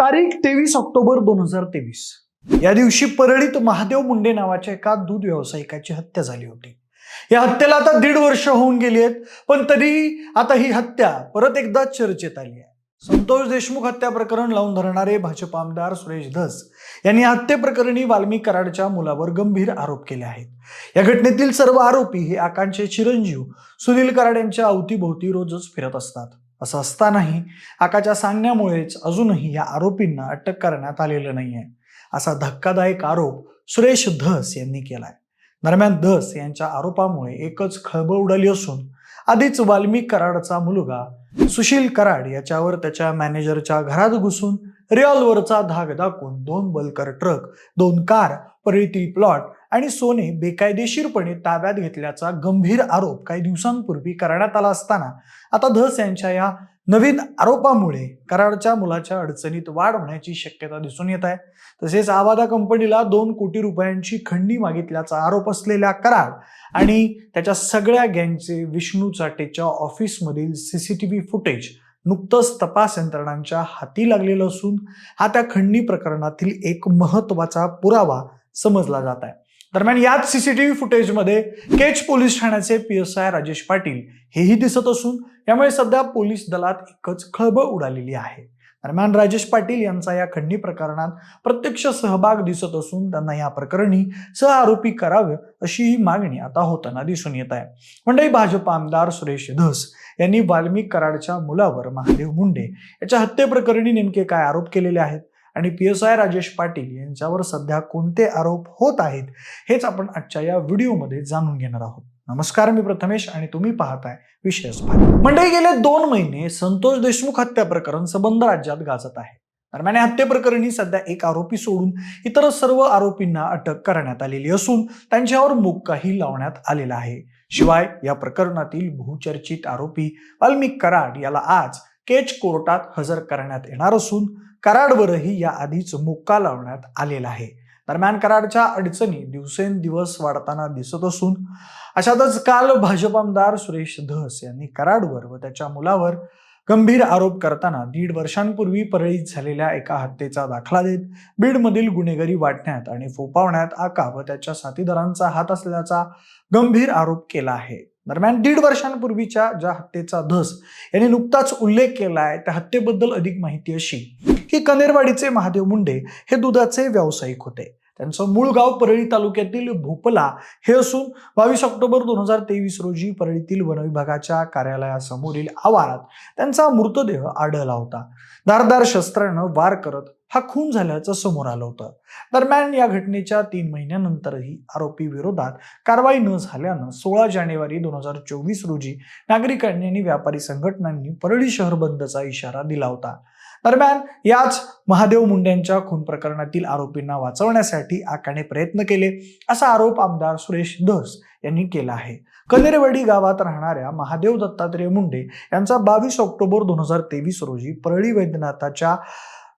तारीख तेवीस ऑक्टोबर दोन हजार तेवीस. या दिवशी परळीत महादेव मुंडे नावाच्या एका दूध व्यावसायिकाची हत्या झाली होती. या हत्येला आता दीड वर्ष होऊन गेली आहेत पण तरीही आता ही हत्या परत एकदा चर्चेत आली आहे. संतोष देशमुख हत्या प्रकरण लावून धरणारे भाजप आमदार सुरेश धस यांनी हत्येप्रकरणी वाल्मी कराडच्या मुलावर गंभीर आरोप केले आहेत. या घटनेतील सर्व आरोपी हे आकांक्षे चिरंजीव सुनील कराड यांच्या अवतीभोवती रोजच फिरत असतात. असं असतानाही आकाच्या सांगण्यामुळेच अजूनही या आरोपींना अटक करण्यात आलेलं नाहीये. असा धक्कादायक आरोप सुरेश धस यांनी केलाय. दरम्यान धस यांच्या आरोपामुळे एकच खळबळ उडाली असून आधीच वाल्मिक कराडचा मुलगा सुशील कराड याच्यावर त्याच्या मॅनेजरच्या घरात घुसून रिॉल्वरचा धाक दाखवून दोन बलकर ट्रक दोन कार परळीतील प्लॉट आणि सोने बेकायदेशीरपणे ताब्यात घेतल्याचा गंभीर आरोप काही दिवसांपूर्वी करण्यात आला असताना आता धस यांच्या या नवीन आरोपामुळे कराडच्या मुलाच्या अडचणीत वाढ होण्याची शक्यता दिसून येत आहे. तसेच आवादा कंपनीला दोन कोटी रुपयांची खंडी मागितल्याचा आरोप असलेल्या कराड आणि त्याच्या सगळ्या गँगचे विष्णू चाटेच्या ऑफिसमधील सीसीटीव्ही फुटेज नुकतंच तपास यंत्रणांच्या हाती लागलेलं असून हा त्या खंडणी प्रकरणातील एक महत्त्वाचा पुरावा समजला जात आहे. दरम्यान याच सीसीटीव्ही फुटेजमध्ये केच पोलीस ठाण्याचे P S I Rajesh Patil हेही दिसत असून यामुळे सध्या पोलीस दलात एकच खळबळ उडालेली आहे. दरम्यान राजेश पाटील यांचा या खंडणी प्रकरणात प्रत्यक्ष सहभाग दिसत असून त्यांना या प्रकरणी सहआरोपी करावे अशी ही मागणी आता होताना दिसून येत आहे. मंडळी भाजप आमदार सुरेश धस यांनी वाल्मिक कराडच्या मुलावर महादेव मुंडे याच्या हत्येप्रकरणी नेमके काय आरोप केलेले आहेत आणि P S I Rajesh Patil यांच्यावर सध्या कोणते आरोप होत आहेत हेच आपण आजच्या या व्हिडिओमध्ये जाणून घेणार आहोत. नमस्कार मी प्रथमेश आणि तुम्ही पाहताय विशेष मंडळी गेले दोन महिने संतोष देशमुख हत्या प्रकरण सबंध राज्यात गाजत आहे. दरम्यान या हत्येप्रकरणी सध्या एक आरोपी सोडून इतर सर्व आरोपींना अटक करण्यात आलेली असून त्यांच्यावर मुक्काही लावण्यात आलेला आहे. शिवाय या प्रकरणातील बहुचर्चित आरोपी वाल्मिक कराड याला आज केच कोर्टात हजर करण्यात येणार असून कराडवरही या आधीच मुक्का लावण्यात आलेला आहे. दरम्यान कराडच्या अडचणी दिवसेंदिवस वाढताना दिसत असून अशातच काल भाजप आमदार सुरेश धस यांनी कराडवर व त्याच्या मुलावर गंभीर आरोप करताना दीड वर्षांपूर्वी परळीत झालेल्या एका हत्येचा दाखला देत बीडमधील गुन्हेगारी वाटण्यात आणि फोपावण्यात आका व त्याच्या साथीदारांचा हात असल्याचा गंभीर आरोप केला आहे. दरम्यान दीड वर्षांपूर्वीच्या ज्या हत्येचा धस यांनी नुकताच उल्लेख केला आहे त्या हत्येबद्दल अधिक माहिती अशी. की कनेरवाडीचे महादेव मुंडे हे दुधाचे व्यावसायिक होते. त्यांचं मूळ गाव परळी तालुक्यातील भोपला हे असून बावीस ऑक्टोबर दोन हजार तेवीस रोजी परळीतील वनविभागाच्या कार्यालयासमोरील आवारात त्यांचा मृतदेह आढळला होता. धारदार शस्त्रानं वार करत हा खून झाल्याचं समोर आलं होतं. दरम्यान या घटनेच्या तीन महिन्यानंतरही आरोपी विरोधात कारवाई न झाल्यानं सोळा जानेवारी दोन हजार चोवीस रोजी नागरिकांनी आणि व्यापारी संघटनांनी परळी शहर बंदचा इशारा दिला होता. दरम्यान याच महादेव मुंड्यांच्या खून प्रकरणातील आरोपींना वाचवण्यासाठी आकाने प्रयत्न केले असा आरोप आमदार सुरेश धस यांनी केला आहे. कनेरवडी गावात राहणाऱ्या महादेव दत्तात्रेय मुंडे यांचा बावीस ऑक्टोबर दोन हजार तेवीस रोजी परळी वैद्यनाथाच्या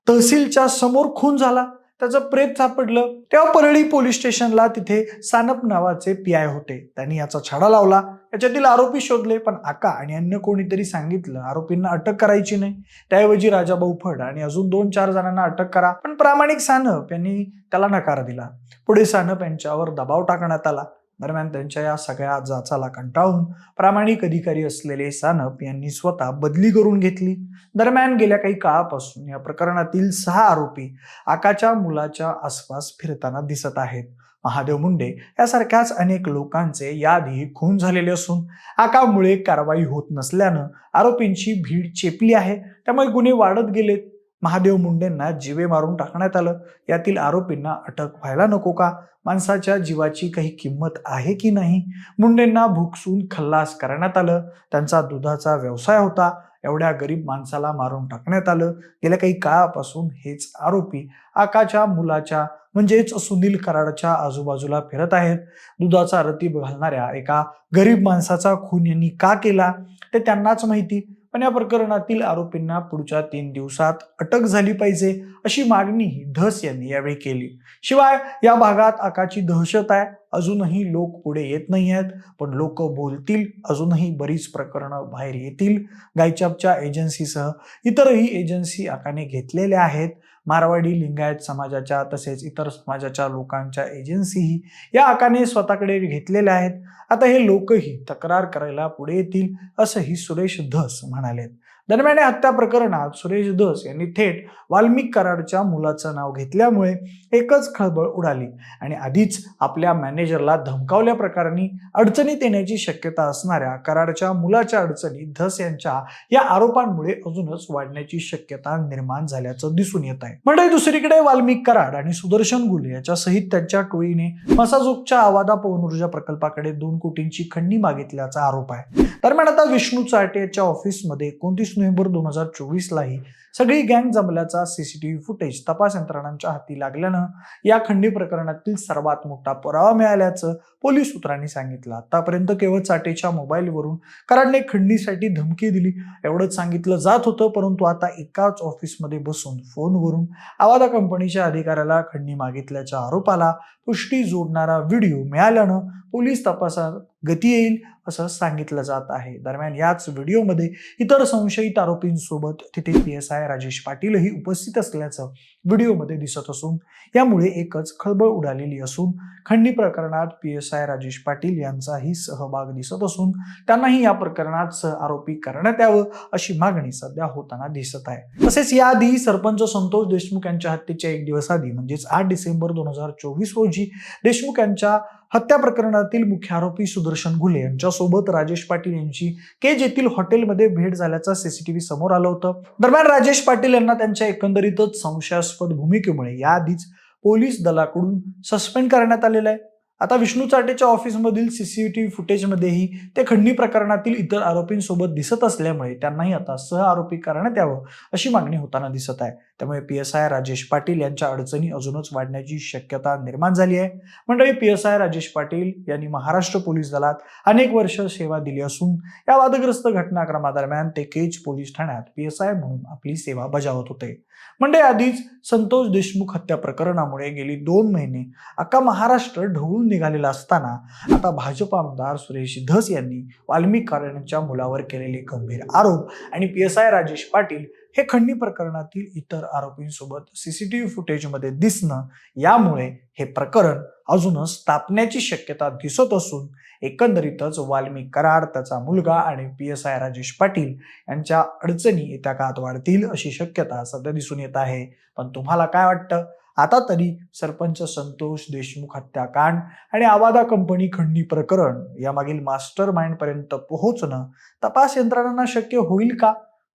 तहसीलच्या समोर खून झाला. त्याचं प्रेत सापडलं तेव्हा परळी पोलीस स्टेशनला तिथे सानप नावाचे पी आय होते. त्यांनी याचा छडा लावला. याच्यातील आरोपी शोधले पण आका आणि अन्य कोणीतरी सांगितलं आरोपींना अटक करायची नाही. त्याऐवजी राजाभाऊ फड आणि अजून दोन चार जणांना अटक करा. पण प्रामाणिक सानप यांनी त्याला नकार दिला. पुढे सानप यांच्यावर दबाव टाकण्यात आला. दरम्यान त्यांच्या या सगळ्या जाचाला कंटाळून प्रामाणिक अधिकारी असलेले सानप यांनी स्वतः बदली करून घेतली. दरम्यान गेल्या काही काळापासून या प्रकरणातील सहा आरोपी आकाच्या मुलाच्या आसपास फिरताना दिसत आहेत. महादेव मुंडे यासारख्याच अनेक लोकांचे याआधी खून झालेले असून आकामुळे कारवाई होत नसल्यानं आरोपींची भीड चेपली आहे. त्यामुळे गुन्हे वाढत गेलेत. महादेव मुंडेंना जीवे मारून टाकण्यात आलं. यातील आरोपींना अटक व्हायला नको का? माणसाच्या जीवाची काही किंमत आहे की नाही? मुंडेंना भुकसून खल्लास करण्यात आलं. त्यांचा दुधाचा व्यवसाय होता. एवढ्या गरीब माणसाला मारून टाकण्यात आलं. गेल्या काही काळापासून हेच आरोपी आकाच्या मुलाच्या म्हणजेच सुनील कराडच्या आजूबाजूला फिरत आहेत. दुधाचा रतीब घालणाऱ्या एका गरीब माणसाचा खून यांनी का केला? ते त्यांनाच माहिती. पण या प्रकरणातील आरोपींना पुढच्या तीन दिवसात अटक झाली पाहिजे अशी मागणीही धस यांनी यावेळी केली. शिवाय या भागात आकाची दहशत आहे अजूनही लोक पुढे येत नाही आहेत पण लोक बोलतील अजूनही बरीच प्रकरणं बाहेर येतील. गायचापच्या एजन्सीसह इतरही एजन्सी आकाने घेतलेल्या आहेत. मारवाडी लिंगायत समाजाच्या तसेच इतर समाजाच्या लोकांच्या एजन्सीही या आकाने स्वतःकडे घेतलेल्या आहेत. आता हे लोकही तक्रार करायला पुढे येतील असंही सुरेश धस म्हणालेत. दरम्यान या हत्या प्रकरणात सुरेश धस यांनी थेट वाल्मिक कराडच्या मुलाचं नाव घेतल्यामुळे एकच खळबळ उडाली. आणि आधीच आपल्या मॅनेजरला धमकावल्या प्रकरणी अडचणीत येण्याची शक्यता असणाऱ्या कराडच्या मुलाच्या अडचणी धस यांच्या या आरोपांमुळे अजूनच वाढण्याची शक्यता निर्माण झाल्याचं दिसून येत आहे. म्हणजे दुसरीकडे वाल्मिक कराड आणि सुदर्शन गुले याच्या सहित त्यांच्या टोळीने मसाजोगच्या आवादा पवन ऊर्जा प्रकल्पाकडे दोन कोटींची खंडणी मागितल्याचा आरोप आहे. दरम्यान आता विष्णू चाटे यांच्या ऑफिसमध्ये एकोणतीस नोव्हेंबर दोन हजार चोवीसलाही सगळी गँग जमल्याचा सीसीटीव्ही फुटेज तपास यंत्रणांच्या हाती लागल्यानं या खंडी प्रकरणातील सर्वात मोठा पुरावा मिळाल्याचं पोलीस सूत्रांनी सांगितलं. आतापर्यंत केवळ चाटेच्या मोबाईलवरून कराडने खंडीसाठी धमकी दिली एवढंच सांगितलं जात होतं परंतु आता एकाच ऑफिसमध्ये बसून फोनवरून आवादा कंपनीच्या अधिकाऱ्याला खंडणी मागितल्याच्या आरोपाला पुष्टी जोडणारा व्हिडिओ मिळाल्यानं पोलीस तपासात गती येईल असं सांगितलं जात आहे. दरम्यान याच व्हिडिओमध्ये इतर संशयित आरोपींसोबत तिथे पी एस आय राजेश पाटीलही उपस्थित असल्याचं व्हिडिओमध्ये दिसत असून यामुळे एकच खळबळ उडालेली असून खंडी प्रकरणात P S I Rajesh Patil यांचाही सहभाग दिसत असून त्यांनाही या प्रकरणात सह आरोपी करण्यात यावं अशी मागणी सध्या होताना दिसत आहे. तसेच याआधी सरपंच संतोष देशमुख यांच्या हत्येच्या एक दिवस आधी म्हणजेच आठ डिसेंबर दोन हजार चोवीस रोजी देशमुख यांच्या हत्या प्रकरणातील मुख्य आरोपी सुदर्शन घुले यांच्यासोबत राजेश पाटील यांची केज येथील हॉटेलमध्ये भेट झाल्याचं सीसीटीव्ही समोर आलं होतं. दरम्यान राजेश पाटील यांना त्यांच्या एकंदरीतच संशयास्पद भूमिकेमुळे याआधीच पोलीस दलाकडून सस्पेंड करण्यात आलेलं आहे. आता विष्णू चाटेच्या ऑफिसमधील सीसीटीव्ही फुटेजमध्येही ते खंडणी प्रकरणातील इतर आरोपींसोबत दिसत असल्यामुळे त्यांनाही आता सह आरोपी करण्यात यावं अशी मागणी होताना दिसत आहे. त्यामुळे P S I Rajesh Patil यांच्या अडचणी अजूनच वाढण्याची शक्यता निर्माण झाली आहे. मंडळी P S I Rajesh Patil यांनी महाराष्ट्र पोलीस दलात अनेक वर्ष सेवा दिली असून या वादग्रस्त घटनाक्रमादरम्यान ते केज पोलीस ठाण्यात पी एस आय म्हणून आपली सेवा बजावत होते. म्हणजे आधीच संतोष देशमुख हत्या प्रकरणामुळे गेली दोन महिने अख्खा महाराष्ट्र ढवळून निघालेला असताना आता भाजप आमदार सुरेश धस यांनी वाल्मिक कराडांच्या मुलावर केलेले गंभीर आरोप आणि P S I Rajesh Patil हे खंडी प्रकरणातील इतर आरोपींसोबत सीसीटीव्ही फुटेजमध्ये दिसणं यामुळे हे प्रकरण अजूनच तापण्याची शक्यता दिसत असून एकंदरीतच वाल्मिक कराड त्याचा मुलगा आणि P S I Rajesh Patil यांच्या अडचणी येत्या काळात वाढतील अशी शक्यता सध्या दिसून येत आहे. पण तुम्हाला काय वाटतं? आता तरी सरपंच संतोष देशमुख हत्याकांड आणि आवादा कंपनी खंडणी प्रकरण यामागील मास्टर माइंड पर्यंत पोहोचणं तपास यंत्रणांना शक्य होईल का?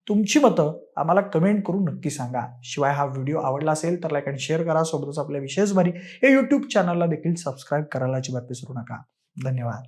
तुमची मतं आम्हाला कमेंट करून नक्की सांगा. शिवाय हा व्हिडिओ आवडला असेल तर लाईक अँड शेअर करा. सोबतच आपल्या विशेष भारी हे यूट्यूब चॅनलला देखील सबस्क्राईब करायला अजिबात विसरू नका. धन्यवाद.